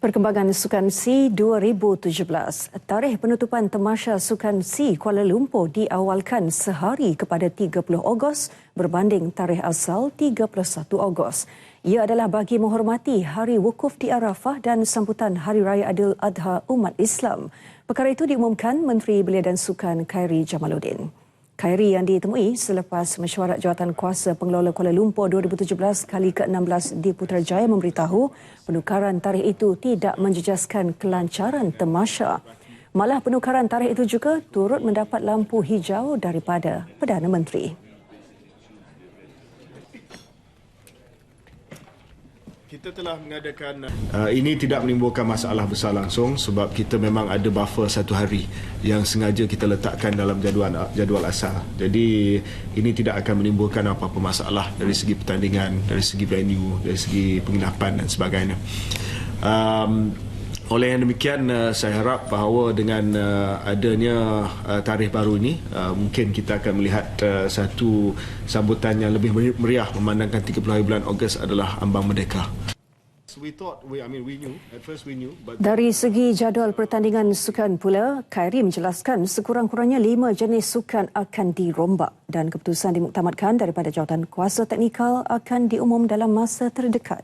Perkembangan Sukan C 2017. Tarikh penutupan Temasya Sukan C Kuala Lumpur diawalkan sehari kepada 30 Ogos berbanding tarikh asal 31 Ogos. Ia adalah bagi menghormati Hari Wukuf di Arafah dan sambutan Hari Raya Adil Adha Umat Islam. Perkara itu diumumkan Menteri Belia dan Sukan Khairi Jamaluddin. Khairi yang ditemui selepas mesyuarat jawatan kuasa pengelola Kuala Lumpur 2017 kali ke-16 di Putrajaya memberitahu penukaran tarikh itu tidak menjejaskan kelancaran temasya. Malah penukaran tarikh itu juga turut mendapat lampu hijau daripada Perdana Menteri. Kita telah mengadakan uh, ini tidak menimbulkan masalah besar langsung sebab kita memang ada buffer satu hari yang sengaja kita letakkan dalam jadual jadual asal. Jadi ini tidak akan menimbulkan apa-apa masalah dari segi pertandingan, dari segi venue, dari segi penginapan dan sebagainya. Um, oleh yang demikian uh, saya harap bahawa dengan uh, adanya uh, tarikh baru ini mungkin kita akan melihat satu sambutan yang lebih meriah memandangkan 30 hari bulan Ogos adalah ambang merdeka. Dari segi jadual pertandingan sukan pula, Khairi menjelaskan sekurang-kurangnya lima jenis sukan akan dirombak dan keputusan dimuktamadkan daripada jawatan kuasa teknikal akan diumum dalam masa terdekat.